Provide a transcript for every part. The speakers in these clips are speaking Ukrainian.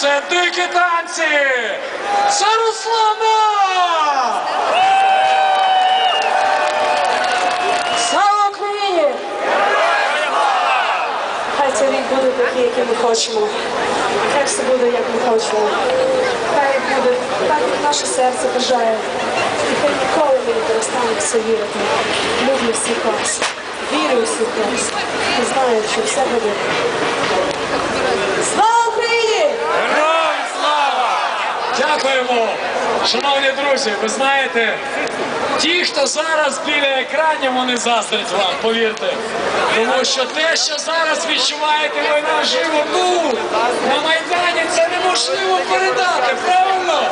Це дикі танці! Це Руслана! Слава Україні! Хай цей рік буде такий, який ми хочемо. Хай все буде, як ми хочемо. Хай буде так, як наше серце бажає. І хай ніколи ми не перестанемо в це вірити. Люблю всіх вас. Вірю всіх вас. І знаю, що все буде. Слава Україні! Героям слава! Дякуємо! Шановні друзі, ви знаєте, ті, хто зараз біля екранів, вони заздрять вам, повірте. Тому що те, що зараз відчуваєте ви наживо тут, на Майдані, це неможливо передати, правильно?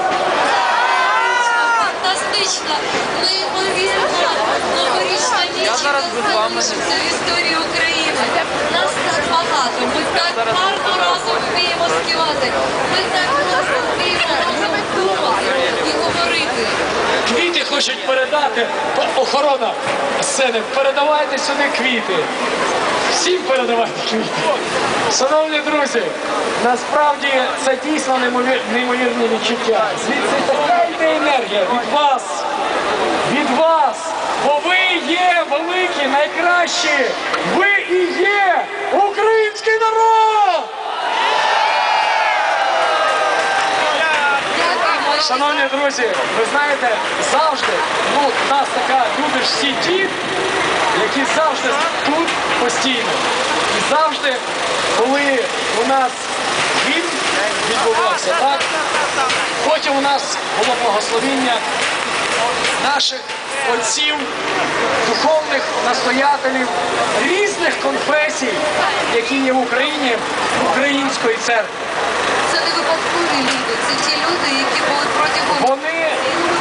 Фантастично, неймовірно, новорічна ніч яка залишиться в історії України. Нас так багато, ми так гарно разом вміємо співати, ми так класно вміємо разом думати і говорити. Квіти хочуть передати. Охорона сцени, передавайте сюди квіти. Всім передавайте квіти. Шановні друзі, насправді це дійсно неймовір- неймовірні відчуття. Звідси така йде енергія від вас, від вас. Бо ви є великі, найкращі. Ви і є український народ! Дякуємо. Шановні друзі, ви знаєте, завжди ну, в нас така люди ж всі ті, які завжди тут постійно. І завжди, коли у нас хід відбувався, так? Потім у нас було благословіння наших отців, духовних настоятелів різних конфесій, які є в Україні, української церкви. Це не випадкові люди, це ті люди, які були протягом Вони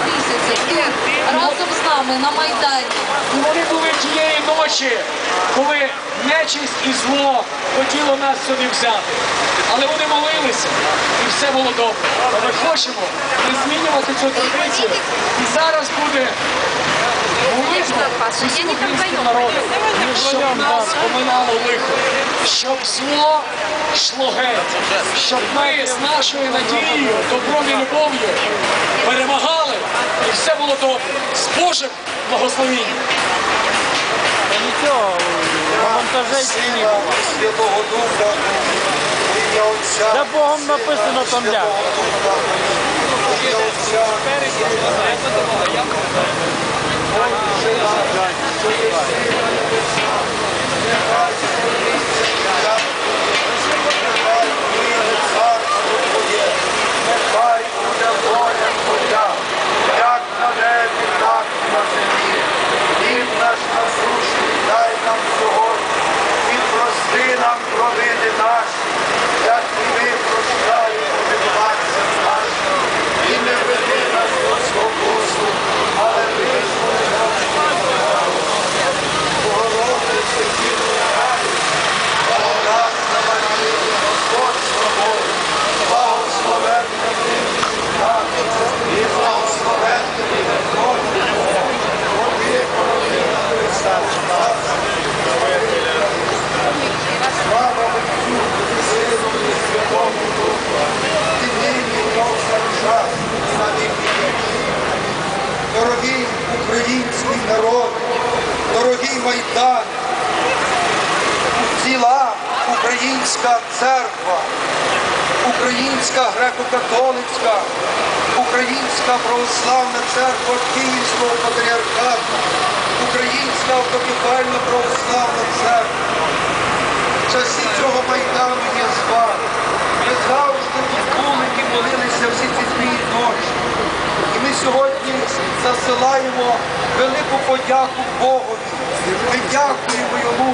місяця тут, разом з нами на Майдані. І вони були тієї ночі, коли нечисть і зло хотіло нас сюди взяти. Але вони молилися, і все було добре. Ми хочемо не змінювати цю традицію. І зараз буде молитва усім українським народом, щоб нас поминало лихо, щоб зло йшло геть, щоб ми з нашою надією, добром і любов'ю перемагали, і все було добре. З Божим благословенням. Нічого, монтажей не було. Святого Духа, ім'я Отця, За Богом написано там ля. ім'я Отця, царство ціла українська церква, українська греко-католицька, українська православна церква Київського патріархату, українська автокефальна православна церква. В часі цього майдану є з вами. Ми завжди тут були і молилися всі ці і ночі. І ми сьогодні засилаємо велику подяку Богові. Ми дякуємо йому